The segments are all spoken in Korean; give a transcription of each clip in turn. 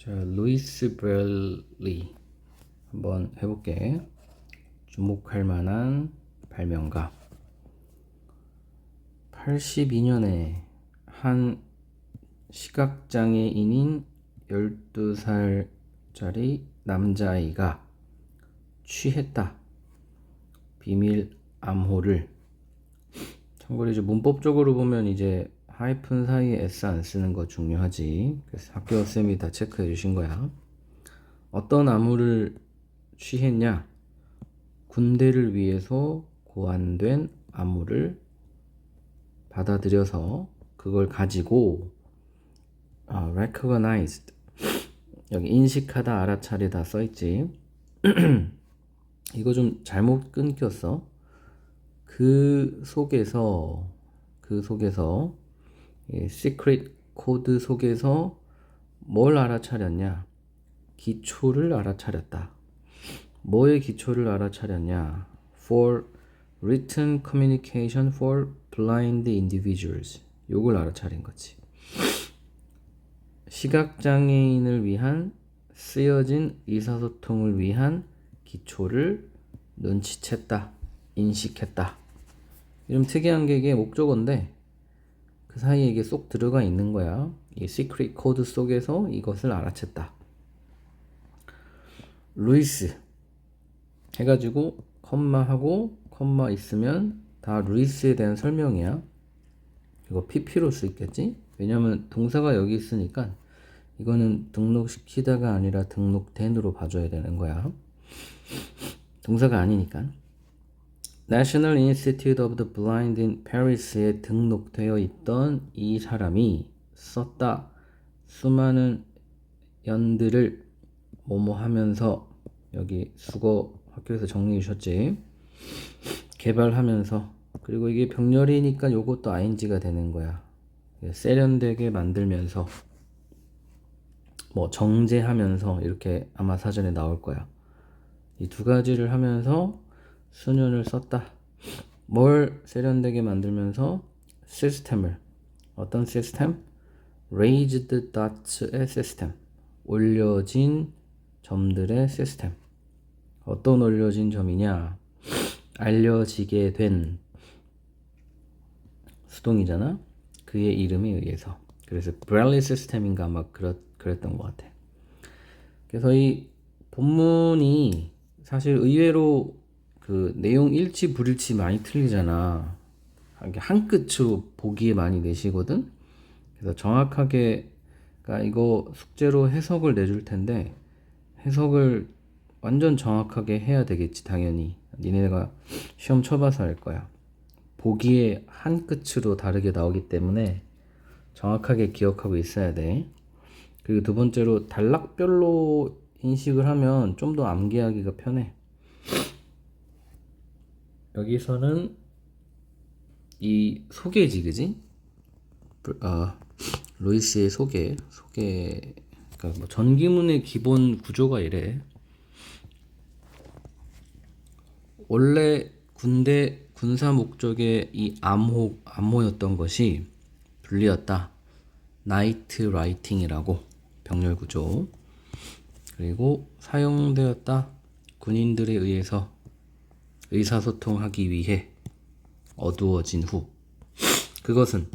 자, 루이스 브렐리 한번 해볼게. 주목할 만한 발명가. 82년에 한 시각장애인인 12살짜리 남자아이가 취했다. 비밀 암호를. 참고로 이제 문법적으로 보면 이제 하이픈 사이에 S 안 쓰는 거 중요하지. 그래서 학교 쌤이 다 체크해 주신 거야. 어떤 암호를 취했냐? 군대를 위해서 고안된 암호를 받아들여서 그걸 가지고 아, recognized 여기 인식하다 알아차리다 써있지 이거 좀 잘못 끊겼어 그 속에서 그 속에서 이 시크릿 코드 속에서 뭘 알아차렸냐? 기초를 알아차렸다. 뭐의 기초를 알아차렸냐? For written communication for blind individuals. 요걸 알아차린 거지. 시각장애인을 위한 쓰여진 의사소통을 위한 기초를 눈치챘다. 인식했다. 이름 특이한 게 이게 목적어인데 그 사이에 이게 쏙 들어가 있는 거야 이 시크릿 코드 속에서 이것을 알아챘다 루이스 해가지고 컴마하고 컴마 있으면 다 루이스에 대한 설명이야. 이거 PP로 쓸 있겠지? 왜냐면 동사가 여기 있으니까 이거는 등록시키다가 아니라 등록된으로 봐줘야 되는 거야. 동사가 아니니까. National Institute of the Blind in Paris에 등록되어 있던 이 사람이 썼다. 수많은 연들을 뭐뭐 하면서 여기 수거 학교에서 정리해 주셨지. 개발하면서 그리고 이게 병렬이니까 요것도 ing가 되는 거야. 세련되게 만들면서 뭐 정제하면서 이렇게 아마 사전에 나올 거야. 이 두 가지를 하면서 수년을 썼다. 뭘 세련되게 만들면서 시스템을 어떤 시스템? raised dots의 시스템. 올려진 점들의 시스템. 어떤 올려진 점이냐? 알려지게 된 수동이잖아? 그의 이름에 의해서. 그래서 브렐리 시스템인가 막 그랬, 그랬던 것 같아. 그래서 이 본문이 사실 의외로 그 내용 일치 불일치 많이 틀리잖아. 한 끝으로 보기에 많이 내시거든? 그래서 정확하게 그러니까 이거 숙제로 해석을 내줄 텐데 해석을 완전 정확하게 해야 되겠지 당연히. 니네가 시험 쳐봐서 알 거야. 보기에 한 끝으로 다르게 나오기 때문에 정확하게 기억하고 있어야 돼. 그리고 두 번째로 단락별로 인식을 하면 좀 더 암기하기가 편해 여기서는 이 소개지 그지? 아 로이스의 소개 소개 그러니까 뭐 전기문의 기본 구조가 이래 원래 군대 군사 목적의 이 암호 암호였던 것이 분리였다. 나이트 라이팅이라고 병렬 구조. 그리고 사용되었다. 군인들에 의해서 의사소통하기 위해 어두워진 후. 그것은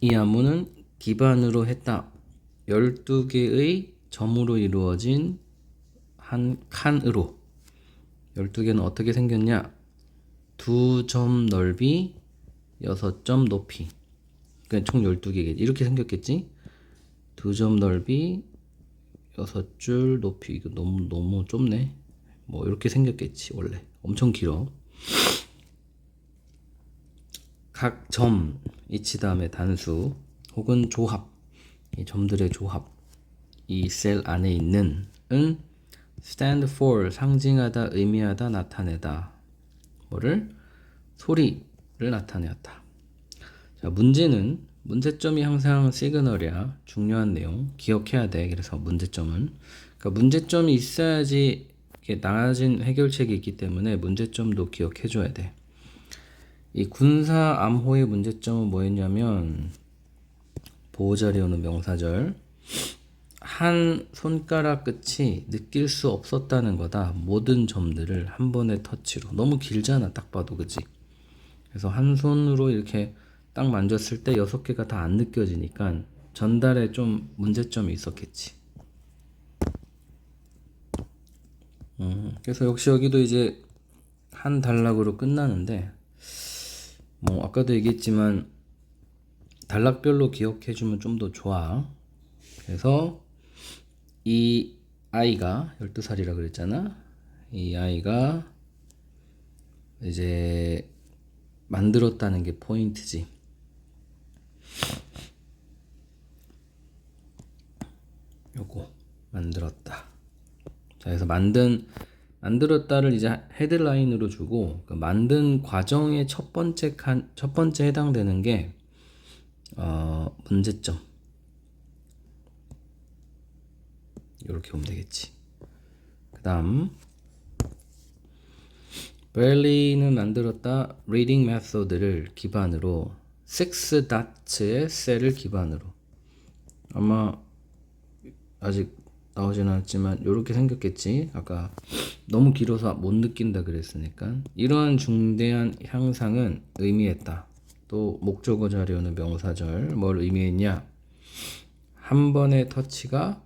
이 암호는 기반으로 했다. 12개의 점으로 이루어진 한 칸으로 12개는 어떻게 생겼냐? 두 점 넓이, 6점 높이. 그러니까 총 12개겠지. 이렇게 생겼겠지? 두 점 넓이, 6줄 높이. 이거 너무, 너무 좁네. 뭐, 이렇게 생겼겠지, 원래. 엄청 길어. 각 점, 이치 다음에 단수, 혹은 조합. 이 점들의 조합. 이 셀 안에 있는 은 stand for 상징하다, 의미하다, 나타내다. 뭐를 소리를 나타내었다. 자, 문제는 문제점이 항상 시그널이야. 중요한 내용 기억해야 돼. 그래서 문제점은 그러니까 문제점이 있어야지 나아진 해결책이 있기 때문에 문제점도 기억해 줘야 돼. 이 군사 암호의 문제점은 뭐였냐면 보호자리 오는 명사절 한 손가락 끝이 느낄 수 없었다는 거다. 모든 점들을 한 번의 터치로. 너무 길잖아, 딱 봐도, 그치? 그래서 한 손으로 이렇게 딱 만졌을 때 여섯 개가 다 안 느껴지니까 전달에 좀 문제점이 있었겠지. 음, 그래서 역시 여기도 이제 한 단락으로 끝나는데, 뭐, 아까도 얘기했지만, 단락별로 기억해주면 좀 더 좋아. 그래서, 이 아이가 12살이라 그랬잖아. 이 아이가 이제 만들었다는 게 포인트지. 요거 만들었다. 자, 그래서 만든 만들었다를 이제 헤드라인으로 주고 그 만든 과정의 첫 번째 칸, 첫 번째 해당되는 게 어, 문제점. 이렇게 보면 되겠지. 그다음 브렐리는 만들었다 리딩 메소드를 기반으로 6 다츠의 셀을 기반으로 아마 아직 나오진 않았지만 이렇게 생겼겠지. 아까 너무 길어서 못 느낀다 그랬으니까. 이러한 중대한 향상은 의미했다. 또 목적어 자료는 명사절. 뭘 의미했냐? 한 번의 터치가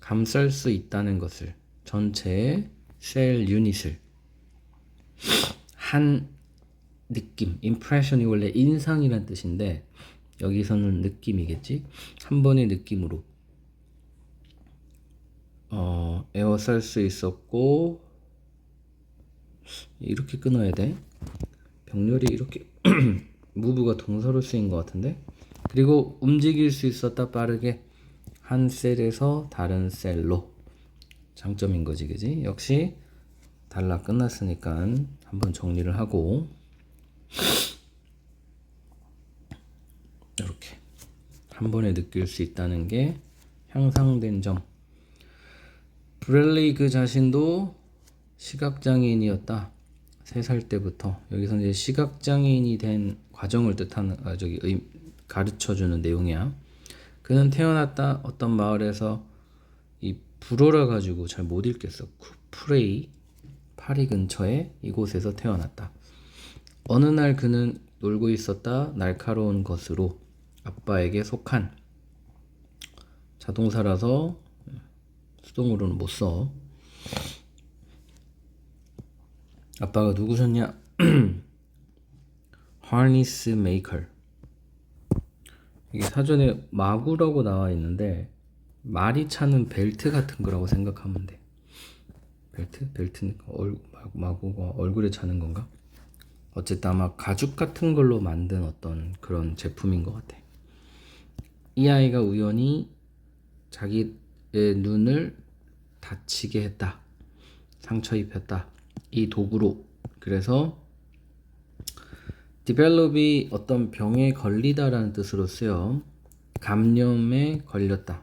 감쌀 수 있다는 것을. 전체의 셀 유닛을. 한 느낌, impression이 원래 인상이란 뜻인데 여기서는 느낌이겠지. 한 번의 느낌으로 어, 에워쌀 수 있었고 이렇게 끊어야 돼. 병렬이 이렇게 무브가 동사로 쓰인 것 같은데. 그리고 움직일 수 있었다 빠르게 한 셀에서 다른 셀로. 장점인 거지 그지? 역시 단락 끝났으니까 한번 정리를 하고. 이렇게. 한 번에 느낄 수 있다는 게 향상된 점 브렐리 그 자신도 시각장애인이었다. 3살 때부터 여기서 이제 시각장애인이 된 과정을 뜻하는 아 저기 의, 가르쳐 주는 내용이야. 그는 태어났다 어떤 마을에서 이 불어라 가지고 잘 못 읽겠어. 쿠프레이 파리 근처에 이곳에서 태어났다. 어느 날 그는 놀고 있었다 날카로운 것으로 아빠에게 속한 자동사라서 수동으로는 못 써. 아빠가 누구셨냐? harness maker. 이게 사전에 마구라고 나와 있는데 말이 차는 벨트 같은 거라고 생각하면 돼. 벨트? 벨트는 얼, 마구가 얼굴에 차는 건가? 어쨌든 아마 가죽 같은 걸로 만든 어떤 그런 제품인 것 같아. 이 아이가 우연히 자기의 눈을 다치게 했다. 상처 입혔다. 이 도구로. 그래서 develop이 어떤 병에 걸리다라는 뜻으로 쓰여 감염에 걸렸다.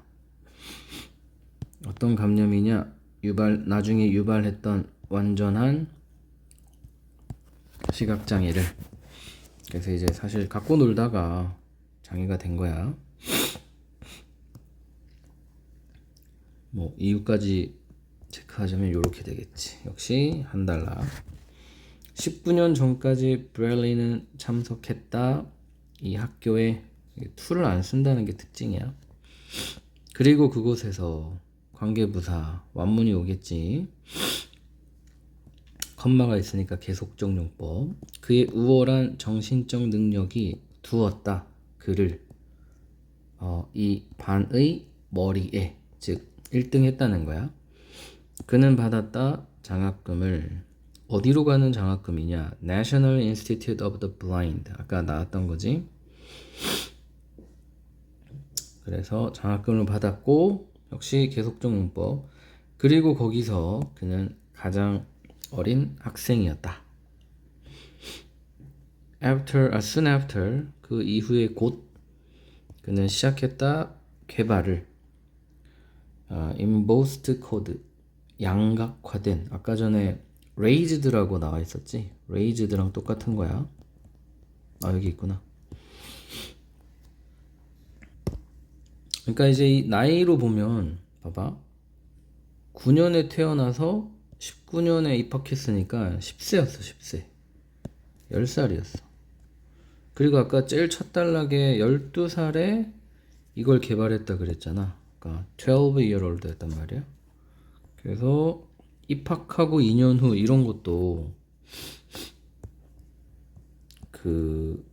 어떤 감염이냐? 유발 나중에 유발했던 완전한 시각 장애를 그래서 이제 사실 갖고 놀다가 장애가 된 거야. 뭐 이유까지 체크하자면 이렇게 되겠지. 역시 한 달러. 19년 전까지 브렐리는 참석했다. 이 학교에 툴을 안 쓴다는 게 특징이야. 그리고 그곳에서 관계부사 완문이 오겠지. 컴마가 있으니까 계속적 용법. 그의 우월한 정신적 능력이 두었다. 그를 어, 이 반의 머리에 즉 1등 했다는 거야. 그는 받았다 장학금을 어디로 가는 장학금이냐? National Institute of the Blind. 아까 나왔던 거지. 그래서 장학금을 받았고 역시 계속적 문법. 그리고 거기서 그는 가장 어린 학생이었다. After, uh, soon after 그 이후에 곧 그는 시작했다 개발을 어, embossed code 양각화된. 아까 전에 raised라고 나와 있었지? raised랑 똑같은 거야. 아 여기 있구나. 그러니까 이제 이 나이로 보면 봐봐. 9년에 태어나서 19년에 입학했으니까 10세였어 10세. 10살이었어. 그리고 아까 제일 첫 단락에 12살에 이걸 개발했다 그랬잖아 그러니까 12 year old 였단 말이야 그래서 입학하고 2년 후 이런 것도 그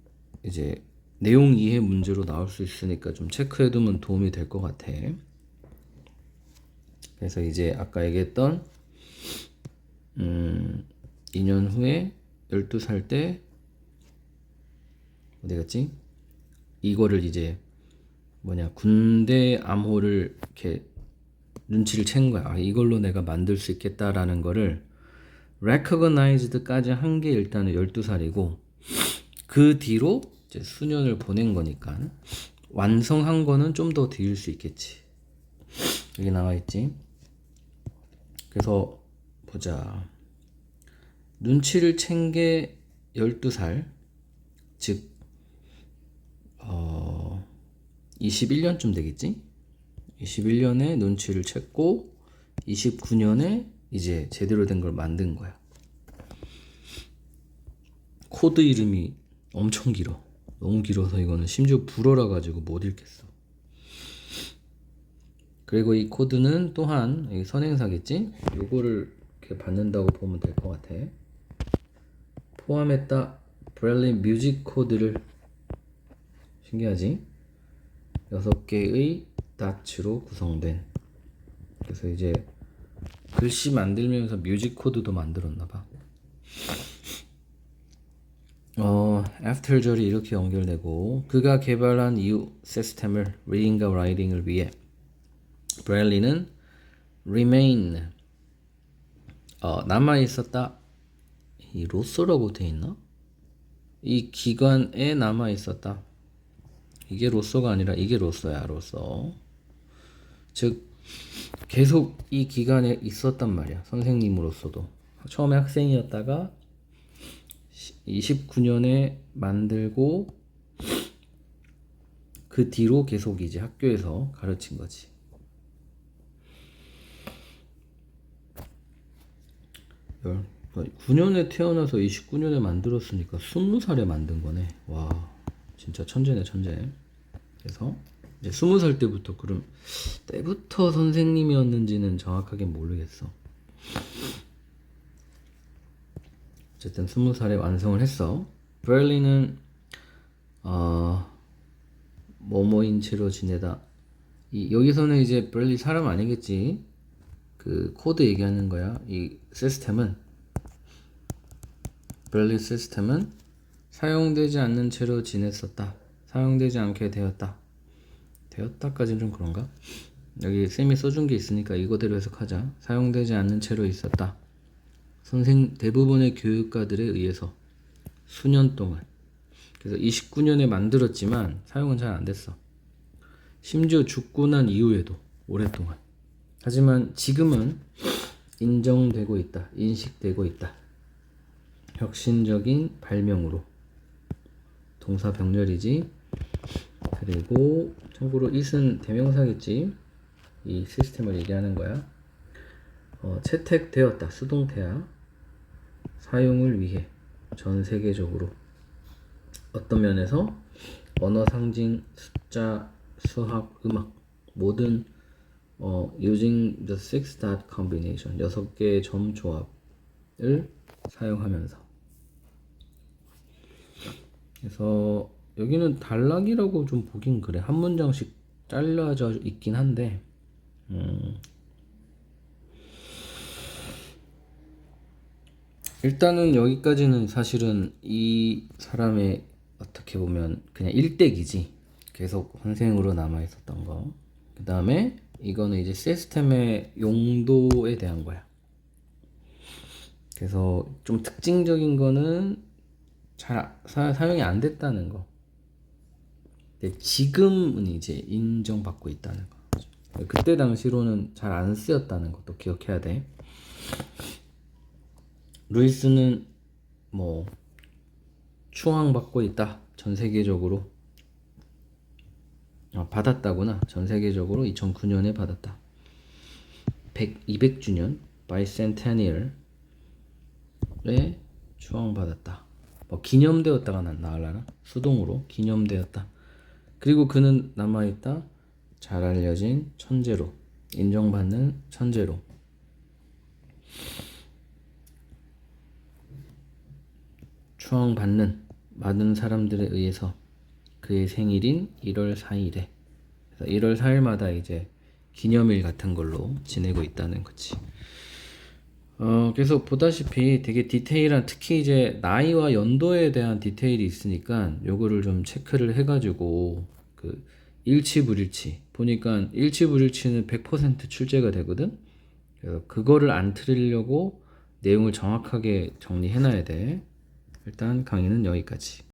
이제 내용 이해 문제로 나올 수 있으니까 좀 체크해두면 도움이 될 것 같아. 그래서 이제 아까 얘기했던 음 2년 후에 12살 때 어디 갔지? 이거를 이제 뭐냐 군대 암호를 이렇게 눈치를 챈 거야. 아, 이걸로 내가 만들 수 있겠다라는 거를 recognized까지 한 게 일단은 12살이고 그 뒤로 이제 수년을 보낸 거니까 완성한 거는 좀 더 뒤일 수 있겠지. 여기 나와 있지. 그래서 보자. 눈치를 챈 게 12살. 즉, 어, 21년쯤 되겠지? 21년에 눈치를 챘고, 29년에 이제 제대로 된 걸 만든 거야. 코드 이름이 엄청 길어. 너무 길어서 이거는 심지어 불어라 가지고 못 읽겠어. 그리고 이 코드는 또한 이 선행사겠지? 요거를 이렇게 받는다고 보면 될 것 같아. 포함했다 브렐리 뮤직 코드를 신기하지? 여섯 개의 다츠로 구성된. 그래서 이제 글씨 만들면서 뮤직 코드도 만들었나 봐. 어, after절이 이렇게 연결되고 그가 개발한 이후 시스템을 reading과 writing을 위해 브렐리는 remain 어, 남아 있었다. 이 로쏘라고 돼 있나? 이 기관에 남아 있었다. 이게 로쏘가 아니라 이게 로쏘야, 로쏘. 즉 계속 이 기간에 있었단 말이야. 선생님으로서도 처음에 학생이었다가 29년에 만들고 그 뒤로 계속 이제 학교에서 가르친 거지. 열, 9년에 태어나서 29년에 만들었으니까 20살에 만든 거네. 와, 진짜 천재네, 천재. 그래서 이제 20살 때부터 그럼 때부터 선생님이었는지는 정확하게 모르겠어. 어쨌든 스무 살에 완성을 했어. 브렐리는 어 뭐뭐인 채로 지내다. 이 여기서는 이제 브렐리 사람 아니겠지. 그 코드 얘기하는 거야. 이 시스템은 브렐리 시스템은 사용되지 않는 채로 지냈었다. 사용되지 않게 되었다. 되었다까지는 좀 그런가? 여기 쌤이 써준 게 있으니까 이거대로 해석하자. 사용되지 않는 채로 있었다. 선생 대부분의 교육가들에 의해서 수년 동안 그래서 29년에 만들었지만 사용은 잘 안 됐어. 심지어 죽고 난 이후에도 오랫동안. 하지만 지금은 인정되고 있다. 인식되고 있다. 혁신적인 발명으로 동사 병렬이지. 그리고 참고로 it은 대명사겠지. 이 시스템을 얘기하는 거야. 어, 채택되었다. 수동태야. 사용을 위해 전 세계적으로 어떤 면에서 언어 상징, 숫자, 수학, 음악 모든 어, using the six dot combination 여섯 개의 점 조합을 사용하면서 그래서 여기는 단락이라고 좀 보긴 그래 한 문장씩 잘라져 있긴 한데 음, 일단은 여기까지는 사실은 이 사람의 어떻게 보면 그냥 일대기지. 계속 선생으로 남아 있었던 거. 그 다음에 이거는 이제 시스템의 용도에 대한 거야. 그래서 좀 특징적인 거는 잘 사, 사용이 안 됐다는 거. 근데 지금은 이제 인정받고 있다는 거. 그때 당시로는 잘 안 쓰였다는 것도 기억해야 돼. 루이스는 뭐 추앙받고 있다 전 세계적으로 어, 받았다구나. 전 세계적으로 2009년에 받았다. 100, 200주년 바이센테니얼에 추앙받았다. 뭐 기념되었다가 나- 나을라나? 수동으로 기념되었다. 그리고 그는 남아있다. 잘 알려진 천재로 인정받는 천재로 추앙받는 많은 사람들에 의해서 그의 생일인 1월 4일에 그래서 1월 4일마다 이제 기념일 같은 걸로 지내고 있다는 거지. 어, 그래서 보다시피 되게 디테일한 특히 이제 나이와 연도에 대한 디테일이 있으니까 요거를 좀 체크를 해가지고 그 일치불일치 보니까 일치불일치는 100% 출제가 되거든. 그래서 그거를 안 틀리려고 내용을 정확하게 정리해놔야 돼. 일단 강의는 여기까지.